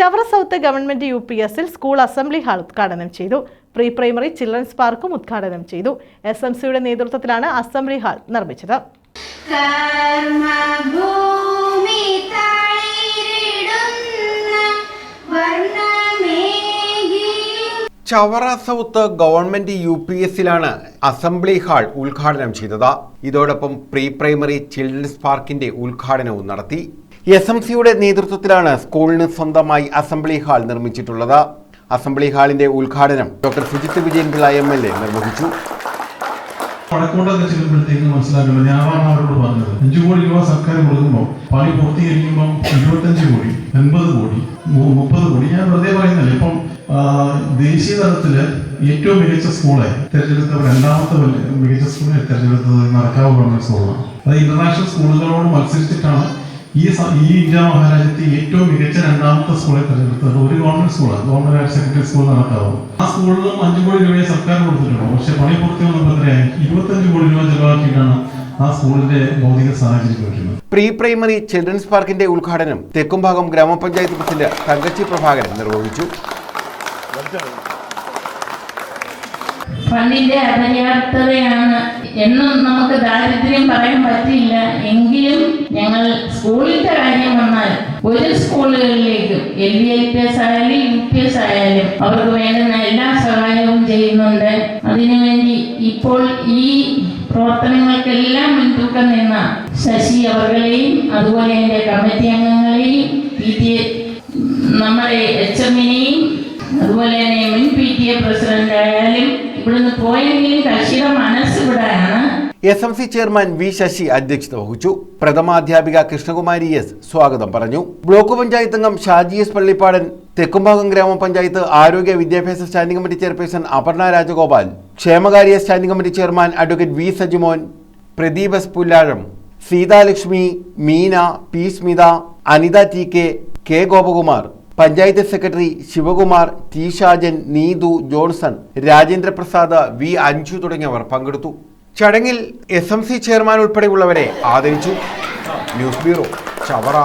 Chavara south government U P എസിൽ school assembly hall ഉദ്ഘാടനം ചെയ്തു. പ്രീ പ്രൈമറി ചിൽഡ്രൻസ് പാർക്കും ഉദ്ഘാടനം ചെയ്തു. എസ് എം സിയുടെ നേതൃത്വത്തിലാണ് അസംബ്ലി ഹാൾ നിർമ്മിച്ചത്. Chavara south government U P എസിലാണ് assembly hall ഉദ്ഘാടനം ചെയ്തത്. ഇതോടൊപ്പം പ്രീ പ്രൈമറി ചിൽഡ്രൻസ് പാർക്കിന്റെ ഉദ്ഘാടനവും നടത്തി. എസ് എം സിയുടെ നേതൃത്വത്തിലാണ് സ്കൂളിന് സ്വന്തമായി അസംബ്ലി ഹാൾ നിർമ്മിച്ചിട്ടുള്ളത്. അസംബ്ലി ഹാളിന്റെ ഉദ്ഘാടനം doctor Sujith Vijayan Pillai M L A നിർവഹിച്ചു. അവരോട് പറഞ്ഞത്. സർക്കാർ പണി കോടി എൺപത് കോടി മുപ്പത് കോടി. ഞാൻ ദേശീയ തലത്തിൽ ഏറ്റവും മികച്ച സ്കൂളെ തിരഞ്ഞെടുത്ത രണ്ടാമത്തെ മികച്ച സ്കൂളെ തിരഞ്ഞെടുത്തത് നടക്കാവ് ഗവൺമെന്റ് സ്കൂളാണ്. അത് ഇന്റർനാഷണൽ സ്കൂളുകളോട് മത്സരിച്ചിട്ടാണ് ഈ ഈ ഇന്ത്യ മഹാരാജ്യത്തെ ഏറ്റവും മികച്ച രണ്ടാമത്തെ സ്കൂളെ തിരഞ്ഞെടുത്തത് ഒരു ഗവൺമെന്റ് സ്കൂളാണ് ഗവൺമെന്റ് ഹയർ സെക്കൻഡറി സ്കൂൾ നടക്കാവും ആ സ്കൂളിലും അഞ്ചു കോടി രൂപയെ സർക്കാർ കൊടുത്തിട്ടുണ്ടോ. പക്ഷെ പണി പൂർത്തി എത്രയായി? ഇരുപത്തഞ്ച് കോടി രൂപ ചെലവാക്കിയിട്ടാണ് ആ സ്കൂളിന്റെ ഭൗതിക സാഹചര്യം വരുന്നത് പ്രീ പ്രൈമറി ചിൽഡ്രൻസ് പാർക്കിന്റെ ഉദ്ഘാടനം തെക്കുംഭാഗം ഗ്രാമപഞ്ചായത്ത് പ്രസിഡന്റ് തങ്കച്ചി പ്രഭാകരൻ നിർവഹിച്ചു. ഫണ്ടിന്റെ അപര്യാപ്തതയാണ് എന്നും നമുക്ക് ദാരിദ്ര്യം പറയാൻ പറ്റില്ല. ഞങ്ങൾ സ്കൂളിന്റെ കാര്യം വന്നാൽ ഒരു സ്കൂളുകളിലേക്കും L V I P S ആയാലും യു പി എസ് ആയാലും അവർക്ക് വേണ്ടുന്ന എല്ലാ സഹായവും ചെയ്യുന്നുണ്ട്. അതിനുവേണ്ടി ഇപ്പോൾ ഈ പ്രവർത്തനങ്ങൾക്കെല്ലാം മുൻതൂക്കം നിന്ന ശശി അവർകളെയും അതുപോലെ എന്റെ കമ്മിറ്റി അംഗങ്ങളെയും പി ടി നമ്മുടെ എച്ച് എമ്മിനെയും അതുപോലെ തന്നെ മുൻ പി ടി എ പ്രസിഡന്റ് ആയാലും ഇവിടുന്ന് പോയെങ്കിലും കക്ഷിയുടെ മനസ്സ് ഇവിടെയാണ് S M C chairman V Sasi അധ്യക്ഷത വഹിച്ചു. പ്രഥമാധ്യാപിക കൃഷ്ണകുമാരി എസ് സ്വാഗതം പറഞ്ഞു. ബ്ലോക്ക് പഞ്ചായത്ത് അംഗം ഷാജി എസ് പള്ളിപ്പാടൻ തെക്കുംഭാഗം ഗ്രാമപഞ്ചായത്ത് ആരോഗ്യ വിദ്യാഭ്യാസ standing committee chairperson Aparna Rajagopal ക്ഷേമകാര്യ standing committee chairman advocate V Sajimon Pradeep S Pullazham Seethalakshmi Meena P Smitha Anitha T K K Gopakumar panchayat secretary Sivakumar T Shajan Neethu Johnson Rajendraprasad V Anju തുടങ്ങിയവർ പങ്കെടുത്തു. ചടങ്ങിൽ S M C chairman ഉൾപ്പെടെയുള്ളവരെ ആദരിച്ചു. News bureau Chavara.